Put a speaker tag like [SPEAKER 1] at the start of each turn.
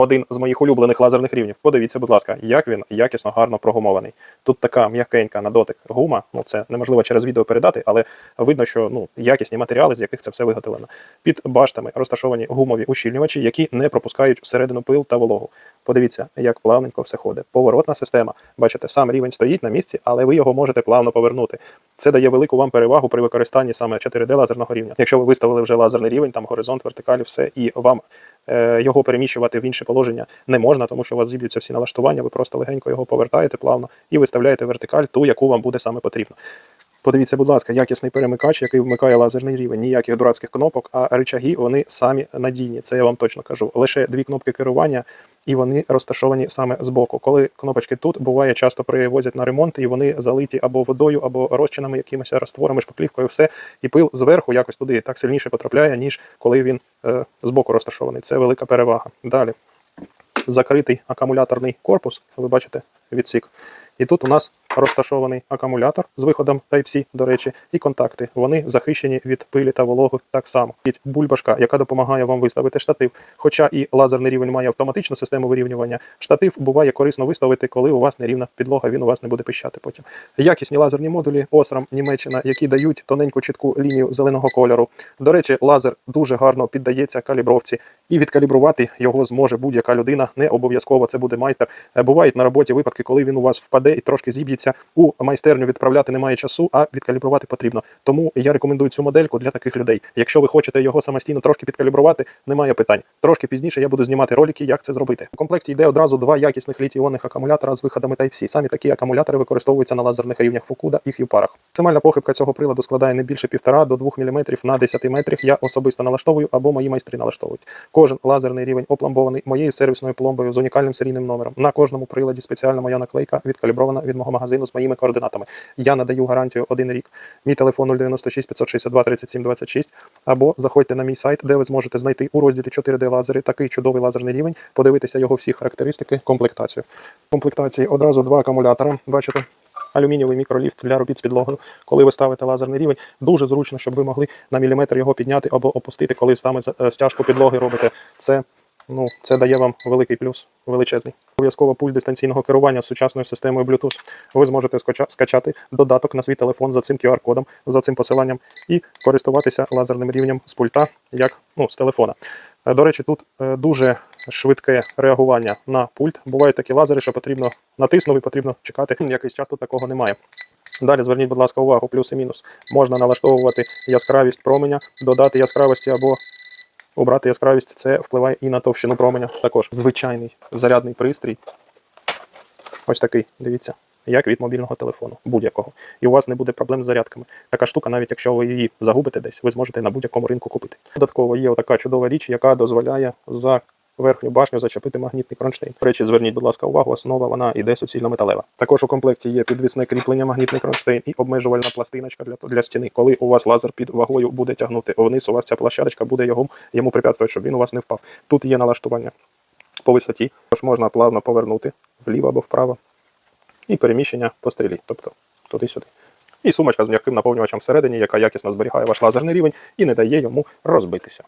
[SPEAKER 1] Один з моїх улюблених лазерних рівнів. Подивіться, будь ласка, як він якісно, гарно прогумований. Тут така м'якенька на дотик гума. Ну це неможливо через відео передати, але видно, що ну якісні матеріали, з яких це все виготовлено. Під баштами розташовані гумові ущільнювачі, які не пропускають всередину пил та вологу. Подивіться, як плавненько все ходить. Поворотна система. Бачите, сам рівень стоїть на місці, але ви його можете плавно повернути. Це дає велику вам перевагу при використанні саме 4D лазерного рівня. Якщо ви виставили вже лазерний рівень, там горизонт, вертикалі, все, і вам його переміщувати в інше положення не можна, тому що у вас зіб'ються всі налаштування, ви просто легенько його повертаєте плавно і виставляєте вертикаль, ту, яку вам буде саме потрібно. Подивіться, будь ласка, якісний перемикач, який вмикає лазерний рівень. Ніяких дурацьких кнопок, а речаги вони самі надійні. Це я вам точно кажу. Лише дві кнопки керування, і вони розташовані саме збоку. Коли кнопочки тут буває, часто привозять на ремонт, і вони залиті або водою, або розчинами, якимись розтворами, шпаклівкою, все. І пил зверху якось туди так сильніше потрапляє, ніж коли він е, збоку розташований. Це велика перевага. Далі закритий акумуляторний корпус. Ви бачите відсік. І тут у нас розташований акумулятор з виходом Type-C, до речі, і контакти. Вони захищені від пилі та вологи так само. І бульбашка, яка допомагає вам виставити штатив. Хоча і лазерний рівень має автоматичну систему вирівнювання, штатив буває корисно виставити, коли у вас нерівна підлога, він у вас не буде пищати потім. Якісні лазерні модулі Osram Німеччина, які дають тоненьку чітку лінію зеленого кольору. До речі, лазер дуже гарно піддається калібровці, і відкалібрувати його зможе будь-яка людина. Не обов'язково це буде майстер. Бувають на роботі випадки, коли він у вас впаде і трошки зіб'ється. У майстерню відправляти немає часу, а відкалібрувати потрібно. Тому я рекомендую цю модельку для таких людей. Якщо ви хочете його самостійно трошки підкалібрувати, немає питань. Трошки пізніше я буду знімати ролики, як це зробити. У комплекті йде одразу два якісних літій-іонних акумулятора з виходами Type-C. Самі такі акумулятори використовуються на лазерних рівнях Fukuda і Х'юпарах. Максимальна похибка цього приладу складає не більше 1,5 до 2 мм на 10 метрах. Я особисто налаштовую або мої майстри налаштовують. Кожен лазерний рівень опломбований моєю сервісною пломбою з унікальним серійним номером. На кожному приладі спеціальна моя наклейка відкалібрована від мого магазину з моїми координатами. Я надаю гарантію один рік. Мій телефон 096 562 37 26. Або заходьте на мій сайт, де ви зможете знайти у розділі 4D лазери такий чудовий лазерний рівень, подивитися його всі характеристики, комплектацію. Комплектації одразу два акумулятора. Бачите? Алюмінієвий мікроліфт для робіт з підлогою. Коли ви ставите лазерний рівень, дуже зручно, щоб ви могли на міліметр його підняти або опустити, коли саме е, стяжку підлоги робите. Це, ну, це дає вам великий плюс, величезний. Обов'язково пульт дистанційного керування з сучасною системою Bluetooth. Ви зможете скача- скачати додаток на свій телефон за цим QR-кодом, за цим посиланням і користуватися лазерним рівнем з пульта, як ну, з телефона. Е, До речі, тут е, дуже швидке реагування на пульт. Бувають такі лазери, що потрібно натиснув і потрібно чекати. Якийсь час тут такого немає. Далі зверніть, будь ласка, увагу, плюс і мінус. Можна налаштовувати яскравість променя, додати яскравості або убрати яскравість. Це впливає і на товщину променя. Також звичайний зарядний пристрій. Ось такий, дивіться, як від мобільного телефону, будь-якого. І у вас не буде проблем з зарядками. Така штука, навіть якщо ви її загубите десь, ви зможете на будь-якому ринку купити. Додатково є така чудова річ, яка дозволяє за верхню башню зачепити магнітний кронштейн. До речі, зверніть, будь ласка, увагу, основа вона іде суцільно металева. Також у комплекті є підвісне кріплення магнітний кронштейн і обмежувальна пластиночка для, для стіни. Коли у вас лазер під вагою буде тягнути вниз, у вас ця площадочка буде його, йому препятствувати, щоб він у вас не впав. Тут є налаштування по висоті, тож можна плавно повернути вліво або вправо. І переміщення по стрілі, тобто туди-сюди. І сумочка з м'яким наповнювачем всередині, яка якісно зберігає ваш лазерний рівень і не дає йому розбитися.